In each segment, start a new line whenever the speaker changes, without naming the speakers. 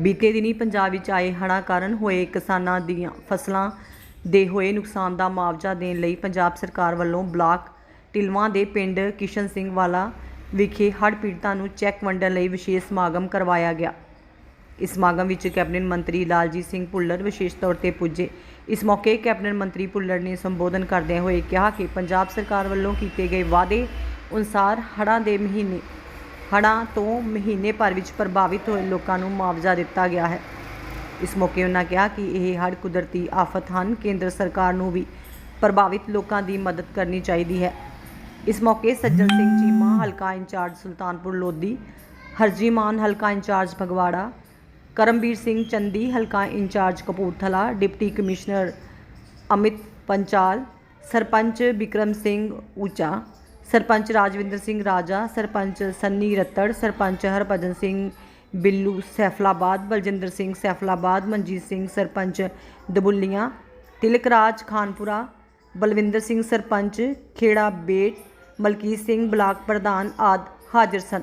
ਬੀਤੇ ਦਿਨੀ ਪੰਜਾਬ ਵਿੱਚ ਆਏ ਹੜ੍ਹਾਂ ਕਾਰਨ ਹੋਏ ਕਿਸਾਨਾਂ ਦੀਆਂ ਫਸਲਾਂ ਦੇ ਹੋਏ ਨੁਕਸਾਨ ਦਾ ਮੁਆਵਜ਼ਾ ਦੇਣ ਲਈ ਪੰਜਾਬ ਸਰਕਾਰ ਵੱਲੋਂ ਬਲਾਕ ਟਿਲਵਾਂ ਦੇ ਪਿੰਡ ਕਿਸ਼ਨ ਸਿੰਘ ਵਾਲਾ ਵਿਖੇ ਹੜ੍ਹ ਪੀੜਤਾਂ ਨੂੰ ਚੈੱਕ ਵੰਡਣ ਲਈ ਵਿਸ਼ੇਸ਼ ਸਮਾਗਮ ਕਰਵਾਇਆ ਗਿਆ। ਇਸ ਸਮਾਗਮ ਵਿੱਚ ਕੈਬਨਿਟ ਮੰਤਰੀ ਲਾਲਜੀਤ ਸਿੰਘ ਭੁੱਲਰ ਵਿਸ਼ੇਸ਼ ਤੌਰ ਤੇ ਪੁੱਜੇ। ਇਸ ਮੌਕੇ ਕੈਬਨਿਟ ਮੰਤਰੀ ਭੁੱਲਰ ਨੇ ਸੰਬੋਧਨ ਕਰਦਿਆਂ ਹੋਏ ਕਿਹਾ ਕਿ ਪੰਜਾਬ ਸਰਕਾਰ ਵੱਲੋਂ ਕੀਤੇ ਗਏ ਵਾਅਦੇ ਅਨੁਸਾਰ ਹੜ੍ਹਾਂ ਦੇ ਮਹੀਨੇ ਹੜ੍ਹਾਂ ਤੋਂ ਮਹੀਨੇ ਭਰ ਵਿੱਚ ਪ੍ਰਭਾਵਿਤ ਹੋਏ ਲੋਕਾਂ ਨੂੰ ਮੁਆਵਜ਼ਾ ਦਿੱਤਾ ਗਿਆ ਹੈ। ਇਸ ਮੌਕੇ ਉਹਨਾਂ ਕਿਹਾ ਕਿ ਇਹ ਹੜ੍ਹ ਕੁਦਰਤੀ ਆਫਤ ਹਨ। ਕੇਂਦਰ ਸਰਕਾਰ ਨੂੰ ਵੀ ਪ੍ਰਭਾਵਿਤ ਲੋਕਾਂ ਦੀ ਮਦਦ ਕਰਨੀ ਚਾਹੀਦੀ ਹੈ। ਇਸ ਮੌਕੇ ਸੱਜਣ ਸਿੰਘ ਚੀਮਾ, ਹਲਕਾ ਇੰਚਾਰਜ ਸੁਲਤਾਨਪੁਰ ਲੋਧੀ, ਹਰਜੀ ਮਾਨ, ਹਲਕਾ ਇੰਚਾਰਜ ਫਗਵਾੜਾ, ਕਰਮਵੀਰ ਸਿੰਘ ਚੰਦੀ, ਹਲਕਾ in charge Kapurthala, deputy commissioner Amit Panchal, sarpanch Bikram Singh Ucha sarpanch Rajwinder Singh Raja, sarpanch Sunny Rattar, sarpanch Harbhajan Singh Billu Saiflabad, Baljinder Singh Saiflabad, Manjit Singh sarpanch Dabullian Tilakraj Khanpura, Balwinder Singh sarpanch Khera Bet, Malkit Singh block ਪ੍ਰਧਾਨ ਆਦ ਹਾਜ਼ਰ ਸਨ।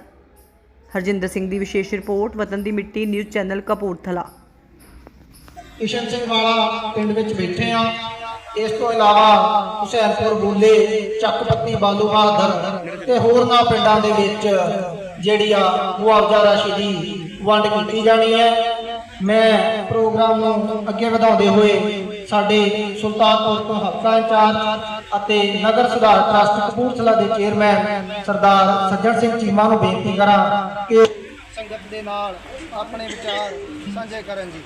ਹਰਜਿੰਦਰ ਸਿੰਘ ਦੀ ਵਿਸ਼ੇਸ਼ report, ਵਤਨ ਦੀ ਮਿੱਟੀ, news channel Kapurthala.
Kishan Singh Wala ਪਿੰਡ ਵਿੱਚ ਬੈਠੇ ਆ ਇਸ ਤੋਂ ਇਲਾਵਾ ਹੁਸੈਨਪੁਰ ਬੂਲੇ, ਚੱਕਪੱਤੀ ਬਾਲੂ ਤੇ ਹੋਰਨਾਂ ਪਿੰਡਾਂ ਦੇ ਵਿੱਚ ਜਿਹੜੀ ਆ ਮੁਆਵਜ਼ਾ ਰਾਸ਼ੀ ਦੀ ਵੰਡ ਕੀਤੀ ਜਾਣੀ ਹੈ। ਮੈਂ ਪ੍ਰੋਗਰਾਮ ਨੂੰ ਅੱਗੇ ਵਧਾਉਂਦੇ ਹੋਏ ਸਾਡੇ ਸੁਲਤਾਨਪੁਰ ਤੋਂ ਹਲਕਾ ਇੰਚਾਰਜ ਅਤੇ ਨਗਰ ਸੁਧਾਰ ਟਰਸਟ ਕਪੂਰਥਲਾ ਦੇ ਚੇਅਰਮੈਨ ਸਰਦਾਰ ਸੱਜਣ ਸਿੰਘ ਚੀਮਾ ਨੂੰ ਬੇਨਤੀ ਕਰਾਂ ਕਿ ਸੰਗਤ ਦੇ ਨਾਲ ਆਪਣੇ ਵਿਚਾਰ ਸਾਂਝੇ ਕਰਨ ਜੀ।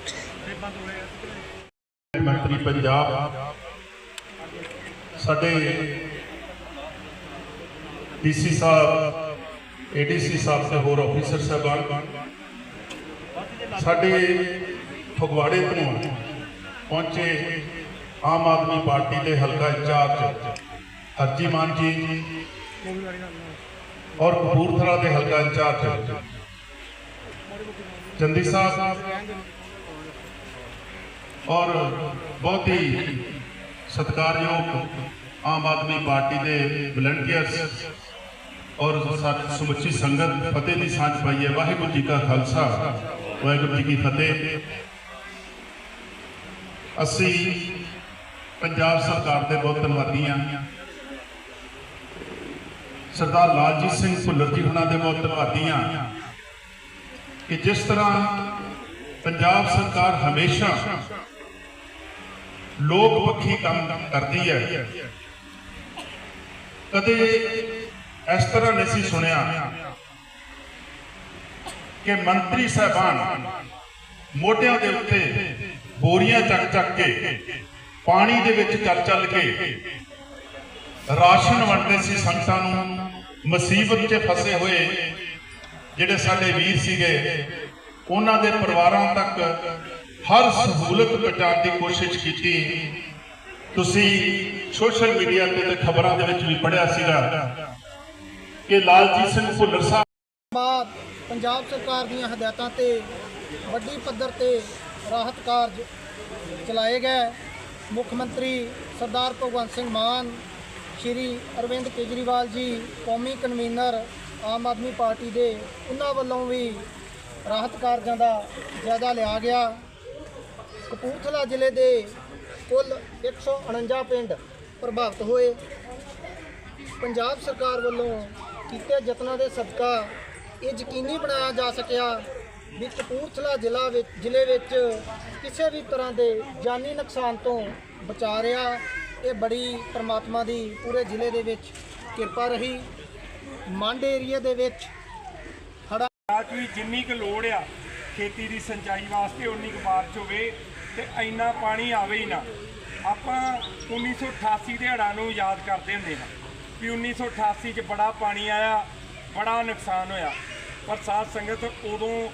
ਮੰਤਰੀ ਪੰਜਾਬ ਸਾਡੇ ਡੀਸੀ ਸਾਹਿਬ, ਏਡੀਸੀ ਸਾਹਿਬ ਤੇ ਹੋਰ ਅਫੀਸਰ ਸਾਹਿਬਾਨ, ਸਾਡੇ ਫਗਵਾੜੇ ਤੋਂ ਪਹੁੰਚੇ ਆਮ ਆਦਮੀ ਪਾਰਟੀ ਦੇ ਹਲਕਾ ਇੰਚਾਰਜ ਹਰਜੀ ਮਾਨ ਜੀ ਔਰ ਕਪੂਰਥਲਾ ਦੇ ਹਲਕਾ ਇੰਚਾਰਜ ਚੰਦੀ ਸਾਹਿਬ ਔਰ ਬਹੁਤ ਹੀ ਸਤਿਕਾਰਯੋਗ ਆਮ ਆਦਮੀ ਪਾਰਟੀ ਦੇ ਵਲੰਟੀਅਰਸ ਔਰ ਸਮੁੱਚੀ ਸੰਗਤ, ਫਤਿਹ ਦੀ ਸਾਂਝ ਪਾਈ ਹੈ। ਵਾਹਿਗੁਰੂ ਜੀ ਕਾ ਖਾਲਸਾ। ਵਾਹਿਗੁਰੂ ਜੀ ਕੀ ਫਤਿਹ। ਅਸੀਂ ਪੰਜਾਬ ਸਰਕਾਰ ਦੇ ਬਹੁਤ ਧੰਨਵਾਦੀ ਹਾਂ। ਸਰਦਾਰ ਲਾਲਜੀਤ ਸਿੰਘ ਭੁੱਲਰ ਜੀ ਹੁਣਾਂ ਦੇ ਬਹੁਤ ਧੰਨਵਾਦੀ ਹਾਂ ਕਿ ਜਿਸ ਤਰ੍ਹਾਂ ਪੰਜਾਬ ਸਰਕਾਰ ਹਮੇਸ਼ਾ ਲੋਕ ਪੱਖੀ ਕੰਮ ਕਰਦੀ ਹੈ। ਕਦੇ ਇਸ ਤਰ੍ਹਾਂ ਨਹੀਂ ਸੀ ਸੁਣਿਆ ਕਿ ਮੰਤਰੀ ਸਾਹਿਬਾਨ ਮੋਢਿਆਂ ਦੇ ਉੱਤੇ ਬੋਰੀਆਂ ਚੱਕ ਚੱਕ ਕੇ ਪਾਣੀ ਦੇ ਵਿੱਚ ਚੱਲ ਚੱਲ ਕੇ ਰਾਸ਼ਨ ਵੰਡਦੇ ਸੀ ਸੰਗਤਾਂ ਨੂੰ, ਮੁਸੀਬਤ 'ਚ ਫਸੇ ਹੋਏ ਜਿਹੜੇ ਸਾਡੇ ਵੀਰ ਸੀਗੇ, ਉਹਨਾਂ ਦੇ ਪਰਿਵਾਰਾਂ ਤੱਕ ਹਰ ਸਹੂਲਤ ਪਹੁੰਚਾਉਣ ਦੀ ਕੋਸ਼ਿਸ਼ ਕੀਤੀ। ਤੁਸੀਂ ਸੋਸ਼ਲ ਮੀਡੀਆ ਤੇ ਤੇ ਖਬਰਾਂ ਦੇ ਵਿੱਚ ਵੀ ਪੜਿਆ ਸੀਗਾ ਕਿ ਲਾਲਜੀਤ ਸਿੰਘ ਭੁੱਲਰ ਸਾਹਿਬ
ਬਾਅਦ ਪੰਜਾਬ ਸਰਕਾਰ ਦੀਆਂ ਹਦਾਇਤਾਂ ਤੇ ਵੱਡੀ ਪੱਧਰ ਤੇ ਰਾਹਤ ਕਾਰਜ ਚਲਾਏ ਗਏ। ਮੁੱਖ ਮੰਤਰੀ ਸਰਦਾਰ ਭਗਵੰਤ ਸਿੰਘ ਮਾਨ, ਸ਼੍ਰੀ ਅਰਵਿੰਦ ਕੇਜਰੀਵਾਲ ਜੀ, ਕੌਮੀ ਕਨਵੀਨਰ ਆਮ ਆਦਮੀ ਪਾਰਟੀ ਦੇ, ਉਹਨਾਂ ਵੱਲੋਂ ਵੀ ਰਾਹਤ ਕਾਰਜਾਂ ਦਾ ਜਾਇਜ਼ਾ ਲਿਆ ਗਿਆ। ਕਪੂਰਥਲਾ ਜ਼ਿਲ੍ਹੇ ਦੇ ਕੁੱਲ 149 ਪਿੰਡ ਪ੍ਰਭਾਵਿਤ ਹੋਏ। ਪੰਜਾਬ ਸਰਕਾਰ ਵੱਲੋਂ ਕੀਤੇ ਯਤਨਾਂ ਦੇ ਸਦਕਾ ਇਹ ਯਕੀਨੀ ਬਣਾਇਆ ਜਾ ਸਕਿਆ ਵੀ ਕਪੂਰਥਲਾ ਜ਼ਿਲ੍ਹਾ ਵਿੱਚ, ਜ਼ਿਲ੍ਹੇ ਵਿੱਚ ਕਿਸੇ ਵੀ ਤਰ੍ਹਾਂ ਦੇ ਜਾਨੀ ਨੁਕਸਾਨ ਤੋਂ ਬਚਾ ਰਿਹਾ, ਇਹ ਬੜੀ ਪ੍ਰਮਾਤਮਾ ਦੀ ਪੂਰੇ ਜ਼ਿਲ੍ਹੇ ਦੇ ਵਿੱਚ ਕਿਰਪਾ ਰਹੀ। ਮੰਡ ਏਰੀਆ ਦੇ ਵਿੱਚ ਹੜਾ
ਵੀ ਜਿੰਨੀ ਕੁ ਲੋੜ ਆ ਖੇਤੀ ਦੀ ਸਿੰਚਾਈ ਵਾਸਤੇ ਉਨੀ ਕੁ ਬਾਰਿਸ਼ ਹੋਵੇ। ਤੇ ਇੰਨਾ ਪਾਣੀ ਆਵੇ ਹੀ ਨਾ। ਆਪਾਂ 1988 ਦੇ ਹੜ੍ਹਾਂ ਨੂੰ ਯਾਦ ਕਰਦੇ ਹੁੰਦੇ ਹਾਂ ਵੀ 1988 'ਚ ਬੜਾ ਪਾਣੀ ਆਇਆ, ਬੜਾ ਨੁਕਸਾਨ ਹੋਇਆ। ਪਰ ਸਾਧ ਸੰਗਤ ਉਦੋਂ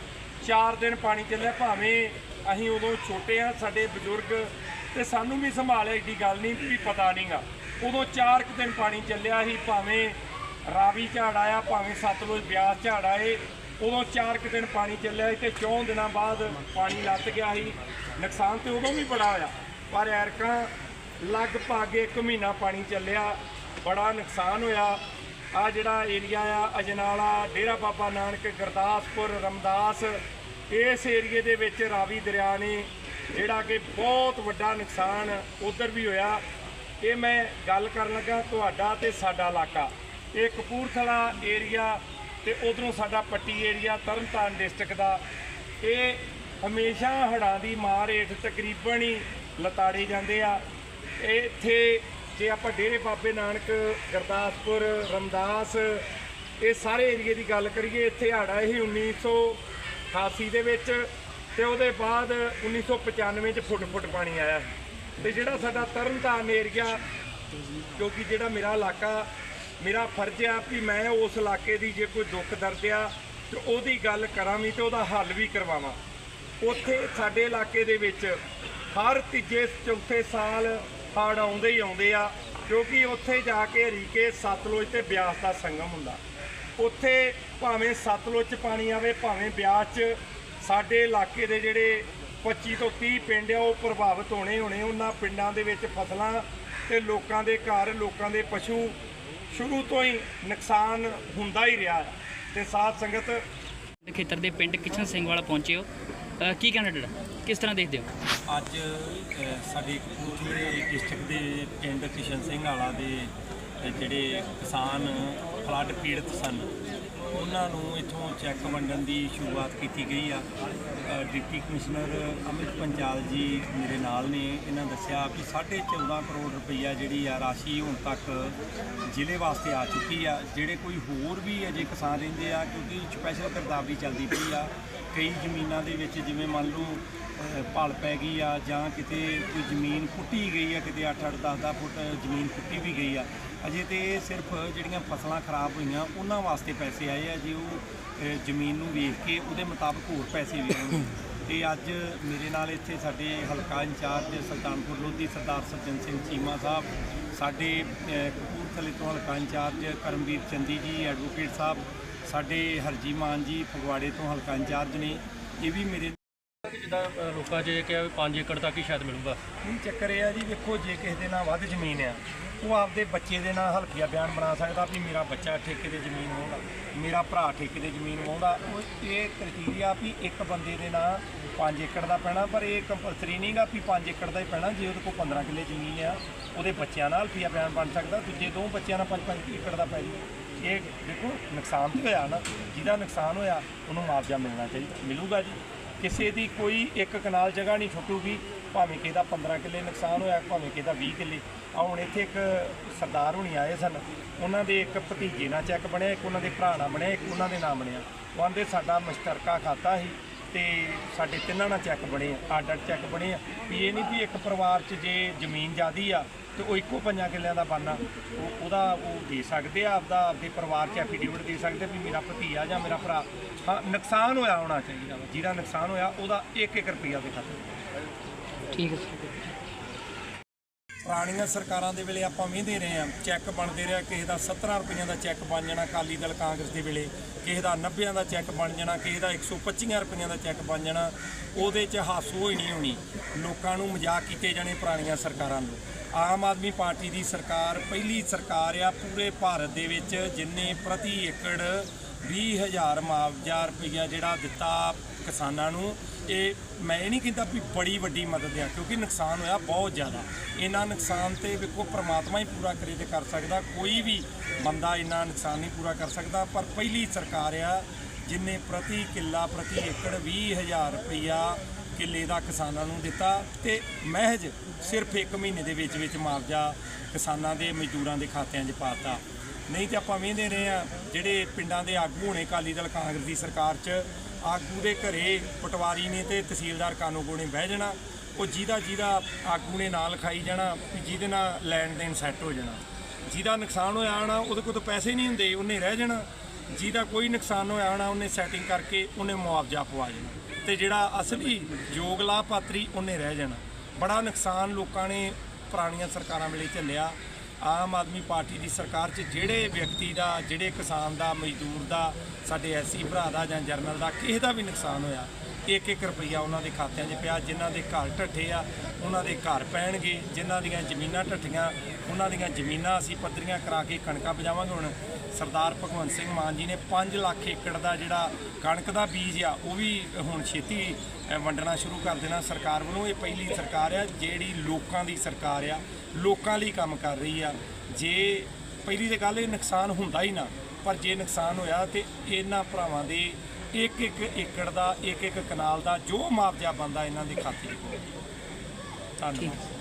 4 ਦਿਨ ਪਾਣੀ ਚੱਲਿਆ, ਭਾਵੇਂ ਅਸੀਂ ਉਦੋਂ ਛੋਟੇ ਆ ਸਾਡੇ ਬਜ਼ੁਰਗ ਤੇ ਸਾਨੂੰ ਵੀ ਸੰਭਾਲਿਆ ਏਡੀ ਗੱਲ ਨਹੀਂ ਵੀ ਪਤਾ ਨਹੀਂਗਾ ਉਦੋਂ 4 ਕੁ ਦਿਨ ਪਾਣੀ ਚੱਲਿਆ ਸੀ, ਭਾਵੇਂ ਰਾਵੀ ਝਾੜ ਆਇਆ, ਭਾਵੇਂ ਸਤਲੁਜ ਬਿਆਸ ਝਾੜ ਆਏ ਉਦੋਂ 4 ਕੁ ਦਿਨ ਪਾਣੀ ਚੱਲਿਆ ਸੀ ਤੇ 4 ਦਿਨਾਂ ਬਾਅਦ ਪਾਣੀ ਲੱਤ ਗਿਆ ਸੀ। ਨੁਕਸਾਨ ਤੇ ਉਦੋਂ ਵੀ ਬੜਾ ਹੋਇਆ, ਪਰ ਐਰਕਾਂ ਲਗਭਗ 1 ਮਹੀਨਾ ਪਾਣੀ ਚੱਲਿਆ, ਬੜਾ ਨੁਕਸਾਨ ਹੋਇਆ। ਆ ਜਿਹੜਾ ਏਰੀਆ ਆ, ਅਜਨਾਲਾ, ਡੇਰਾ ਬਾਬਾ ਨਾਨਕ, ਗੁਰਦਾਸਪੁਰ, ਰਮਦਾਸ,
ਇਸ ਏਰੀਏ ਦੇ ਵਿੱਚ ਰਾਵੀ ਦਰਿਆ ਨੇ ਜਿਹੜਾ ਕਿ ਬਹੁਤ ਵੱਡਾ ਨੁਕਸਾਨ ਉਧਰ ਵੀ ਹੋਇਆ। ਇਹ ਮੈਂ ਗੱਲ ਕਰਨ ਲੱਗਾ ਤੁਹਾਡਾ ਤੇ ਸਾਡਾ ਇਲਾਕਾ। ਇਹ ਕਪੂਰਥਲਾ ਏਰੀਆ ਤੇ ਉਧਰੋਂ ਸਾਡਾ ਪੱਟੀ ਏਰੀਆ ਤਰਨਤਾਰਨ ਡਿਸਟ੍ਰਿਕਟ ਦਾ। ਇਹ ਹਮੇਸ਼ਾ ਹੜ੍ਹਾਂ ਦੀ ਮਾਰ ਹੇਠ ਤਕਰੀਬਨ ਹੀ ਲਤਾੜੇ ਜਾਂਦੇ ਆ। ਇਹ ਇੱਥੇ ਜੇ ਆਪਾਂ ਡੇਰੇ ਬਾਬੇ ਨਾਨਕ, ਗੁਰਦਾਸਪੁਰ, ਰਮਦਾਸ, ਇਹ ਸਾਰੇ ਏਰੀਏ ਦੀ ਗੱਲ ਕਰੀਏ, ਇੱਥੇ ਹੜ੍ਹ ਇਹ 1988 ਦੇ ਵਿੱਚ ਤੇ ਉਹਦੇ ਬਾਅਦ 1995 ਚ ਫੁੱਟ ਫੁੱਟ ਪਾਣੀ ਆਇਆ। ਤੇ ਜਿਹੜਾ ਸਾਡਾ ਤਰਨਤਾਰਨ ਏਰੀਆ ਕਿਉਂਕਿ ਜਿਹੜਾ ਮੇਰਾ ਇਲਾਕਾ ਮੇਰਾ ਫਰਜ਼ ਆ ਵੀ ਮੈਂ ਉਸ ਇਲਾਕੇ ਦੀ ਜੇ ਕੋਈ ਦੁੱਖ ਦਰਦ ਆ ਤੇ ਉਹਦੀ ਗੱਲ ਕਰਾਂ ਵੀ ਤੇ ਉਹਦਾ ਹੱਲ ਵੀ ਕਰਵਾਵਾਂ। ਉੱਥੇ ਸਾਡੇ ਇਲਾਕੇ ਦੇ ਵਿੱਚ ਹਰ ਤੀਜੇ ਚੌਥੇ ਸਾਲ ਹੜ੍ਹ ਆਉਂਦੇ ਹੀ ਆਉਂਦੇ ਆ, ਕਿਉਂਕਿ ਉੱਥੇ ਜਾ ਕੇ ਹਰੀਕੇ, ਸਤਲੁਜ ਤੇ ਬਿਆਸ ਦਾ ਸੰਗਮ ਹੁੰਦਾ। ਉੱਥੇ ਭਾਵੇਂ ਸਤਲੁਜ ਚ ਪਾਣੀ ਆਵੇ, ਭਾਵੇਂ ਬਿਆਸ ਚ, ਸਾਡੇ ਇਲਾਕੇ ਦੇ ਜਿਹੜੇ 25 ਤੋਂ 30 ਪਿੰਡ ਆ, ਉਹ ਪ੍ਰਭਾਵਿਤ ਹੋਣੇ ਹੋਣੇ। ਉਹਨਾਂ ਪਿੰਡਾਂ ਦੇ ਵਿੱਚ ਫਸਲਾਂ ਤੇ ਲੋਕਾਂ ਦੇ ਘਰ, ਲੋਕਾਂ ਦੇ ਪਸ਼ੂ ਸ਼ੁਰੂ ਤੋਂ ਹੀ ਨੁਕਸਾਨ ਹੁੰਦਾ ਹੀ ਰਿਹਾ ਤੇ ਸਾਧ ਸੰਗਤ
ਖੇਤਰ ਦੇ ਪਿੰਡ ਕਿਸ਼ਨ ਸਿੰਘ ਵਾਲਾ ਪਹੁੰਚੇ ਹੋ। ਕੀ ਕਹਿਣਾ ਤੁਹਾਡਾ? ਕਿਸ ਤਰ੍ਹਾਂ ਦੇਖਦੇ ਹੋ?
ਅੱਜ ਅ, ਸਾਡੇ ਕਪੂਰਥਲੇ ਡਿਸਟ੍ਰਿਕਟ ਦੇ ਪਿੰਡ ਕਿਸ਼ਨ ਸਿੰਘ ਵਾਲਾ ਦੇ ਅ, ਜਿਹੜੇ ਕਿਸਾਨ ਫਲੱਡ ਪੀੜਤ ਸਨ ਉਹਨਾਂ ਨੂੰ ਇੱਥੋਂ ਚੈੱਕ ਵੰਡਣ ਦੀ ਸ਼ੁਰੂਆਤ ਕੀਤੀ ਗਈ ਆ। ਡਿਪਟੀ ਕਮਿਸ਼ਨਰ ਅਮਿਤ ਪੰਚਾਲ ਜੀ ਮੇਰੇ ਨਾਲ ਨੇ। ਇਹਨਾਂ ਦੱਸਿਆ ਕਿ 14.5 ਕਰੋੜ ਰੁਪਈਆ ਜਿਹੜੀ ਆ ਰਾਸ਼ੀ ਹੁਣ ਤੱਕ ਜ਼ਿਲ੍ਹੇ ਵਾਸਤੇ ਆ ਚੁੱਕੀ ਆ। ਜਿਹੜੇ ਕੋਈ ਹੋਰ ਵੀ ਅਜੇ ਕਿਸਾਨ ਰਹਿੰਦੇ ਆ, ਕਿਉਂਕਿ ਸਪੈਸ਼ਲ ਗਰਦਾਵਰੀ ਚੱਲਦੀ ਪਈ ਆ। ਕਈ ਜ਼ਮੀਨਾਂ ਦੇ ਵਿੱਚ ਜਿਵੇਂ ਮੰਨ ਲਓ ਭਲ ਪੈ ਗਈ ਆ ਜਾਂ ਕਿਤੇ ਕੋਈ ਜ਼ਮੀਨ ਪੁੱਟੀ ਗਈ ਆ, ਕਿਤੇ 8-8 10-10 ਫੁੱਟ ਜ਼ਮੀਨ ਫੁੱਟੀ ਵੀ ਗਈ ਆ। ਅਜੇ ਤੇ ਇਹ ਸਿਰਫ ਜਿਹੜੀਆਂ ਫਸਲਾਂ ਖਰਾਬ ਹੋਈਆਂ, ਉਹਨਾਂ ਵਾਸਤੇ ਪੈਸੇ ਆਏ ਆ ਜੇ, ਉਹ ਜ਼ਮੀਨ ਨੂੰ ਵੇਖ ਕੇ ਉਹਦੇ ਮੁਤਾਬਕ ਹੋਰ ਪੈਸੇ ਵੀ ਆਉਣਗੇ। ਤੇ ਅੱਜ ਮੇਰੇ ਨਾਲ ਇੱਥੇ ਸਾਡੇ ਹਲਕਾ ਇੰਚਾਰਜ ਸੁਲਤਾਨਪੁਰ ਲੋਧੀ ਸਰਦਾਰ ਸੱਜਣ ਸਿੰਘ ਚੀਮਾ ਸਾਹਿਬ, ਸਾਡੇ ਕਪੂਰਥਲੇ ਤੋਂ ਹਲਕਾ ਇੰਚਾਰਜ ਕਰਮਵੀਰ ਚੰਦੀ ਜੀ, ਐਡਵੋਕੇਟ ਸਾਹਿਬ, ਸਾਡੇ ਹਰਜੀ ਮਾਨ ਜੀ ਫਗਵਾੜੇ ਤੋਂ ਹਲਕਾ ਇੰਚਾਰਜ ਨੇ, ਇਹ ਵੀ ਮੇਰੇ
ਜਿੱਦਾਂ ਅ, ਲੋਕਾਂ 'ਚ ਇਹ ਕਿਹਾ ਵੀ 5 ਏਕੜ ਤੱਕ ਹੀ ਸ਼ਾਇਦ ਮਿਲੂਗਾ।
ਇਹ ਚੱਕਰ ਇਹ ਆ ਜੀ ਵੇਖੋ ਜੇ ਕਿਸੇ ਦੇ ਨਾਲ ਵੱਧ ਜ਼ਮੀਨ ਆ ਉਹ ਆਪਦੇ ਬੱਚੇ ਦੇ ਨਾਲ ਹਲਫੀਆ ਬਿਆਨ ਬਣਾ ਸਕਦਾ ਵੀ ਮੇਰਾ ਬੱਚਾ ਠੇਕੇ ਤੇ ਜ਼ਮੀਨ ਵਾਉਂਦਾ ਮੇਰਾ ਭਰਾ ਠੇਕੇ ਤੇ ਜ਼ਮੀਨ ਵਾਉਂਦਾ ਉਹ ਇਹ ਕ੍ਰਾਈਟੇਰੀਆ ਵੀ ਇੱਕ ਬੰਦੇ ਦੇ ਨਾਲ 5 ਏਕੜ ਦਾ ਪੈਣਾ ਪਰ ਇਹ ਕੰਪਲਸਰੀ ਨਹੀਂਗਾ ਵੀ 5 ਏਕੜ ਦਾ ਹੀ ਪੈਣਾ ਜੇ ਉਹਦੇ ਕੋਲ 15 ਕਿੱਲੇ ਜ਼ਮੀਨ ਆ ਉਹਦੇ ਬੱਚਿਆਂ ਨਾਲ ਹਲਫੀਆ ਬਿਆਨ ਬਣ ਸਕਦਾ ਦੂਜੇ ਦੋ ਬੱਚਿਆਂ ਨਾਲ 5-5 ਏਕੜ ਦਾ ਪੈ ਜੀ। ਇਹ ਦੇਖੋ ਨੁਕਸਾਨ ਤੇ ਹੋਇਆ ਨਾ ਜਿਹਦਾ ਨੁਕਸਾਨ ਹੋਇਆ ਉਹਨੂੰ ਮੁਆਵਜ਼ਾ ਮਿਲਣਾ ਚਾਹੀਦਾ ਮਿਲੂਗਾ ਜੀ। ਕਿਸੇ ਦੀ ਕੋਈ ਇੱਕ ਕਨਾਲ ਜਗ੍ਹਾ ਨਹੀਂ ਛੁੱਟੂਗੀ, ਭਾਵੇਂ ਕਿਸੇ ਦਾ 15 ਕਿੱਲੇ ਨੁਕਸਾਨ ਹੋਇਆ, ਭਾਵੇਂ ਕਿਸੇ ਦਾ 20 ਕਿੱਲੇ। ਆ ਹੁਣ ਇੱਥੇ ਇੱਕ ਸਰਦਾਰ ਹੁਣੀ ਆਏ ਸਨ। ਉਹਨਾਂ ਦੇ ਇੱਕ ਭਤੀਜੇ ਨਾਲ ਚੈੱਕ ਬਣਿਆ, ਇੱਕ ਉਹਨਾਂ ਦੇ ਭਰਾ ਨਾਲ ਬਣਿਆ, ਇੱਕ ਉਹਨਾਂ ਦੇ ਨਾਮ ਬਣਿਆ। ਉਹ ਆਂਦੇ, ਸਾਡਾ ਮੁਸ਼ਤਰਕਾ ਖਾਤਾ ਸੀ ਤੇ ਸਾਡੇ ਤਿੰਨਾਂ ਨਾਲ ਚੈੱਕ ਬਣੇ ਆ ਅੱਡ ਅੱਡ ਚੈੱਕ ਬਣੇ ਆ। ਵੀ ਇਹ ਨਹੀਂ ਵੀ ਇੱਕ ਪਰਿਵਾਰ 'ਚ ਜੇ ਜ਼ਮੀਨ ਜ਼ਿਆਦੀ ਆ ਤੇ ਉਹ ਇੱਕੋ ਪੰਜਾਂ ਕਿੱਲਿਆਂ ਦਾ ਬਾਨਾ ਉਹ ਉਹਦਾ ਉਹ ਦੇ ਸਕਦੇ ਆ ਆਪਦਾ ਆਪਦੇ ਪਰਿਵਾਰ 'ਚ ਐਫੀਡੇਵਿਟ ਦੇ ਸਕਦੇ ਵੀ ਮੇਰਾ ਭਤੀਆ ਜਾਂ ਮੇਰਾ ਭਰਾ। ਹਾਂ ਨੁਕਸਾਨ ਹੋਇਆ ਹੋਣਾ ਚਾਹੀਦਾ ਵਾ। ਜਿਹਦਾ ਨੁਕਸਾਨ ਹੋਇਆ ਉਹਦਾ 1-1 ਰੁਪਈਆ ਦੇ ਖਾਤੇ।
ਠੀਕ ਹੈ।
ਪੁਰਾਣੀਆਂ ਸਰਕਾਰਾਂ ਦੇ ਵੇਲੇ ਆਪਾਂ ਵੇਂਦੇ ਰਹੇ ਆ ਚੈੱਕ ਬਣਦੇ ਰਿਹਾ ਕਿਸੇ ਦਾ 17 ਰੁਪਈਆਂ ਦਾ ਚੈੱਕ ਬਣ ਜਾਣਾ ਅਕਾਲੀ ਦਲ ਕਾਂਗਰਸ ਦੇ ਵੇਲੇ। ਕਿਸੇ ਦਾ 90 ਦਾ ਚੈੱਕ ਬਣ ਜਾਣਾ ਕਿਸੇ ਦਾ 125 ਰੁਪਈਆਂ ਦਾ ਚੈੱਕ ਬਣ ਜਾਣਾ। ਉਹਦੇ 'ਚ ਹਾਸੋ ਹੀ ਨਹੀਂ ਹੋਣੀ। ਲੋਕਾਂ ਨੂੰ ਮਜ਼ਾਕ ਕੀਤੇ ਜਾਣੇ ਪੁਰਾਣੀਆਂ ਸਰਕਾਰਾਂ ਨੂੰ। ਆਮ ਆਦਮੀ ਪਾਰਟੀ ਦੀ ਸਰਕਾਰ ਪਹਿਲੀ ਸਰਕਾਰ ਆ ਪੂਰੇ ਭਾਰਤ ਦੇ ਵਿੱਚ, ਜਿਨੇ ਪ੍ਰਤੀ ਏਕੜ 20000 ਮੁਆਵਜ਼ਾ ਰੁਪਈਆ ਜਿਹੜਾ ਦਿੱਤਾ ਕਿਸਾਨਾਂ ਨੂੰ, ਇਹ ਮੈਂ ਇਹ ਨਹੀਂ ਕਹਿੰਦਾ ਵੀ ਬੜੀ ਵੱਡੀ ਮਦਦ ਆ, ਕਿਉਂਕਿ ਨੁਕਸਾਨ ਹੋਇਆ ਬਹੁਤ ਜ਼ਿਆਦਾ। ਇਹਨਾਂ ਨੁਕਸਾਨ ਤੇ ਵੇਖੋ ਪ੍ਰਮਾਤਮਾ ਹੀ ਪੂਰਾ ਕਰੇ ਤੇ ਕਰ ਸਕਦਾ, ਕੋਈ ਵੀ ਬੰਦਾ ਇੰਨਾ ਨੁਕਸਾਨ ਨਹੀਂ ਪੂਰਾ ਕਰ ਸਕਦਾ, ਪਰ ਪਹਿਲੀ ਸਰਕਾਰ ਆ, ਜਿਨੇ ਪ੍ਰਤੀ ਕਿੱਲਾ, ਪ੍ਰਤੀ ਏਕੜ 20000 ਰੁਪਈਆ ਕਿੱਲੇ ਦਾ ਕਿਸਾਨਾਂ ਨੂੰ ਦਿੱਤਾ ਤੇ ਮਹਿਜ ਸਿਰਫ 1 ਮਹੀਨੇ ਦੇ ਵਿੱਚ ਵਿੱਚ ਮੁਆਵਜ਼ਾ ਕਿਸਾਨਾਂ ਦੇ ਮਜ਼ਦੂਰਾਂ ਦੇ ਖਾਤਿਆਂ 'ਚ ਪਾਤਾ ਨਹੀਂ ਤੇ ਆਪਾਂ ਵੇਂਦੇ ਰਹੇ ਆ ਜਿਹੜੇ ਪਿੰਡਾਂ ਦੇ ਆਗੂ ਹੋਣੇ, ਅਕਾਲੀ ਦਲ, ਕਾਂਗਰਸ ਦੀ ਸਰਕਾਰ 'ਚ ਆਗੂ ਦੇ ਘਰੇ ਪਟਵਾਰੀ ਨੇ ਤੇ ਤਹਿਸੀਲਦਾਰ ਕਾਨੂੰਗੋ ਨੇ ਬਹਿ ਜਾਣਾ, ਉਹ ਜਿਹਦਾ ਜਿਹਦਾ ਆਗੂ ਨੇ ਨਾਂ ਲਿਖਾਈ ਜਾਣਾ ਵੀ ਜਿਹਦੇ ਨਾਲ ਲੈਣ ਦੇਣ ਸੈੱਟ ਹੋ ਜਾਣਾ। ਜਿਹਦਾ ਨੁਕਸਾਨ ਹੋਇਆ ਆਣਾ ਉਹਦੇ ਕੋਲ ਤਾਂ ਪੈਸੇ ਨਹੀਂ ਹੁੰਦੇ, ਉਹਨੇ ਰਹਿ ਜਾਣਾ। ਜਿਹਦਾ ਕੋਈ ਨੁਕਸਾਨ ਹੋਇਆ ਆਣਾ ਉਹਨੇ ਸੈਟਿੰਗ ਕਰਕੇ ਉਹਨੇ ਮੁਆਵਜ਼ਾ ਪਵਾ ਜਾਣਾ ਤੇ ਜਿਹੜਾ ਅਸਲੀ ਯੋਗ ਲਾਭਪਾਤਰੀ ਉਹਨੇ ਰਹਿ ਜਾਣਾ। ਬੜਾ ਨੁਕਸਾਨ ਲੋਕਾਂ ਨੇ ਪੁਰਾਣੀਆਂ ਸਰਕਾਰਾਂ ਵੇਲੇ ਝੱਲਿਆ। ਆਮ ਆਦਮੀ ਪਾਰਟੀ ਦੀ ਸਰਕਾਰ 'ਚ ਜਿਹੜੇ ਵਿਅਕਤੀ ਦਾ, ਜਿਹੜੇ ਕਿਸਾਨ ਦਾ, ਮਜ਼ਦੂਰ ਦਾ, ਸਾਡੇ ਐਸੀ ਭਰਾ ਦਾ ਜਾਂ ਜਰਨਲ ਦਾ ਕਿਸੇ ਦਾ ਵੀ ਨੁਕਸਾਨ ਹੋਇਆ ਇੱਕ ਇੱਕ ਰੁਪਈਆ ਉਹਨਾਂ ਦੇ ਖਾਤਿਆਂ 'ਚ ਪਿਆ, ਜਿਨ੍ਹਾਂ ਦੇ ਘਰ ਢੱਠੇ ਆ, ਉਹਨਾਂ ਦੇ ਘਰ ਪੈਣਗੇ, ਜਿਨ੍ਹਾਂ ਦੀਆਂ ਜ਼ਮੀਨਾਂ ਢੱਠੀਆਂ, ਉਹਨਾਂ ਦੀਆਂ ਜ਼ਮੀਨਾਂ ਅਸੀਂ ਪੱਧਰੀਆਂ ਕਰਾ ਕੇ ਕਣਕਾਂ ਪਜਾਵਾਂਗੇ ਹੁਣ ਸਰਦਾਰ ਭਗਵੰਤ ਸਿੰਘ ਮਾਨ ਜੀ ਨੇ 5 ਲੱਖ ਏਕੜ ਦਾ ਜਿਹੜਾ ਕਣਕ ਦਾ ਬੀਜ ਆ, ਉਹ ਵੀ ਹੁਣ ਛੇਤੀ ਵੰਡਣਾ ਸ਼ੁਰੂ ਕਰ ਦੇਣਾ। ਸਰਕਾਰ ਵੱਲੋਂ ਇਹ ਪਹਿਲੀ ਸਰਕਾਰ ਆ, ਜਿਹੜੀ ਲੋਕਾਂ ਦੀ ਸਰਕਾਰ ਆ, ਲੋਕਾਂ ਲਈ ਕੰਮ ਕਰ ਰਹੀ ਆ। ਜੇ ਪਹਿਲੀ ਤੇ ਗੱਲ ਇਹ ਨੁਕਸਾਨ ਹੁੰਦਾ ਹੀ ਨਾ, ਪਰ ਜੇ ਨੁਕਸਾਨ ਹੋਇਆ ਤੇ ਇਹਨਾਂ ਭਰਾਵਾਂ ਦੇ ਇੱਕ ਇੱਕ ਏਕੜ ਦਾ ਇੱਕ ਇੱਕ ਕਨਾਲ ਦਾ, ਜੋ ਮੁਆਵਜ਼ਾ ਬੰਦਾ ਇਹਨਾਂ ਦੇ ਖਾਤੇ 'ਚ ਪਹੁੰਚੇ ਧੰਨਵਾਦ।